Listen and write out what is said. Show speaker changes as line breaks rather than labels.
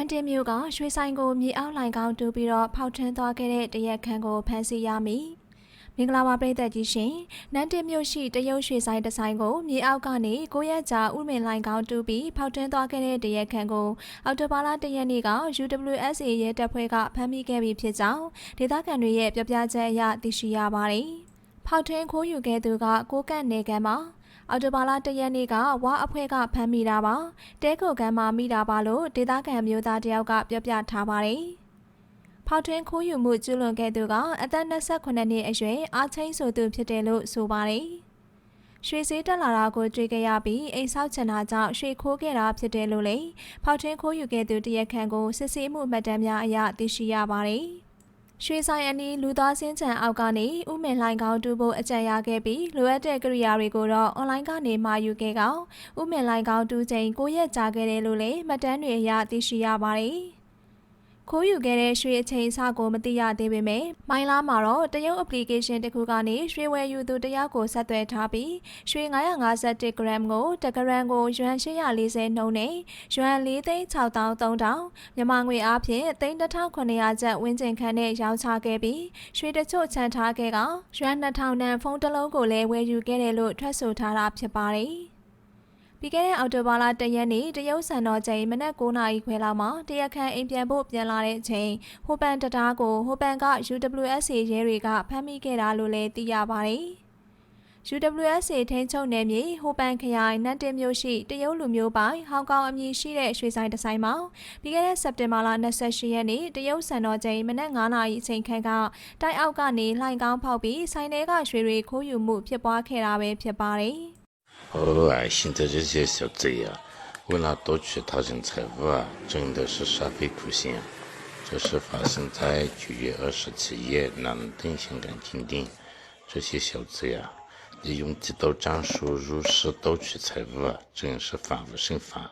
န်တင်မျိုးကရွှေဆိုင်ကိုမြေအောက်လိုင်ကောင်းတူပြီးတော့ဖောက်ထွင်းသွားခဲ့တဲ့တရက်ခန့်ကိုဖမ်းဆီးရမိမင်္ဂလာပါပရိသတ်ကြီးရှင်နန်တင်မျိုးရှိတရုတ်ရွှေဆိုင်တစ်ဆိုင်ကိုမြေအောက်ကနေကိုရက်ကြာဥမင်လိုင်ကောင်းတူပြီးဖောက်ထွင်းသွားခဲ့တဲ့တရက်ခန့်ကိုအော်တိုဘာလတရက်နေ့က UWSA ရဲတပ်ဖွဲ့ကဖမ်းမိခဲ့ပြီးဖြစ်ကြောင်းဒေသခံတွေရဲ့ပြောပြချက်အရသိရှိရပါတယ် ဖောက်ထွင်းခိုးယူခဲ့သူကကိုကန့်နေကမ်းမှာအော်တိုဘာလတရက်နေ့ကဝါအဖွဲ့ကဖမ်းမိတာပါတဲကိုကမ်းမှာမိတာပါလို့ဒေသခံမျိုးသားတယောက်ကပြောပြထားပါတယ်ဖောက်ထွင်းခိုးယူမှုကျူးလွန်ခဲ့သူကအသက်28နှစ်အရွယ်အာချင်းဆိုသူဖြစ်တယ်လို့ဆိုပါတယ်ရွှေစည်းတက်လာတာကိုတွေ့ကြရပြီးအိမ်ဆောက်ချင်တာကြောင့်ရွှေခိုးခဲ့တာဖြစ်တယ်လို့လေဖောက်ထွင်းခိုးယူခဲ့သူတရက်ခန့်ကိုစစ်ဆေးမှုမှတ်တမ်းများအရသိရှိရပါတယ် ရွှေဆိုင်အနီးလူသားစင်းချံအောက်ကနေဥမင်လှိုင်ကောင်းတူဖို့အကြံရခဲ့ပြီးလိုအပ်တဲ့ကိရိယာတွေကိုတော့အွန်လိုင်းကနေမှာယူခဲ့ကောင်ဥမင်လှိုင်ကောင်းတူချိန်ကိုရက်ကြာခဲ့တယ်လို့လည်းမှတ်တမ်းတွေအရသိရှိရပါတယ် ခိုးယူခဲ့တဲ့ရွှေအချိန်အစကိုမသိရသေးပေမဲ့မိုင်းလာမှာတော့တရုတ် application တစ်ခုကနေရွှေဝယ်ယူသူတယောက်ကိုဆက်သွယ်ထားပြီးရွှေ951 gram ကိုတဂရမ်ကိုယွမ်840နှုန်းနဲ့ယွမ်4,6300မြန်မာငွေအားဖြင့်3,900ကျပ်ဝန်းကျင်ခန့်နဲ့ရောင်းချခဲ့ပြီးရွှေတချို့ချန်ထားခဲ့ကယွမ်2000တန်ဖုန်းတစ်လုံးကိုလည်းဝယ်ယူခဲ့တယ်လို့ထွက်ဆိုထားတာဖြစ်ပါတယ်။ ပြီးခဲ့တဲ့အောက်တိုဘာလ၁ရက်နေ့တရုတ်စံတော်ချိန်မနက်9နာရီခွဲလောက်မှာတရက်ခန့်အိမ်ပြန်ဖို့ပြန်လာတဲ့အချိန်ဟိုပန်တတားကိုဟိုပန်က UWSA ရဲတွေကဖမ်းမိခဲ့တာလို့လည်းသိရပါတယ်။ UWSA ထိန်းချုပ်နယ်မြေဟိုပန်ခရိုင်နတ်တင်မြို့ရှိတရုတ်လူမျိုးပိုင်ဟောင်ကောင်အမည်ရှိတဲ့ရွှေဆိုင်တစ်ဆိုင်မှာပြီးခဲ့တဲ့စက်တင်ဘာလ28ရက်နေ့တရုတ်စံတော်ချိန်မနက်9နာရီအချိန်ခန့်ကတိုက်အောက်ကနေလှိုင်ကောင်းဖောက်ပြီးဆိုင်ထဲကရွှေတွေခိုးယူမှုဖြစ်ပွားခဲ့တာပဲဖြစ်ပါတယ်။
偶尔现在这些小贼呀为了夺取他人财物啊真的是煞费苦心啊。这是发生在九月二十七夜南邓香港金店这些小贼啊利用地道战术入室盗取财物啊真是防不胜防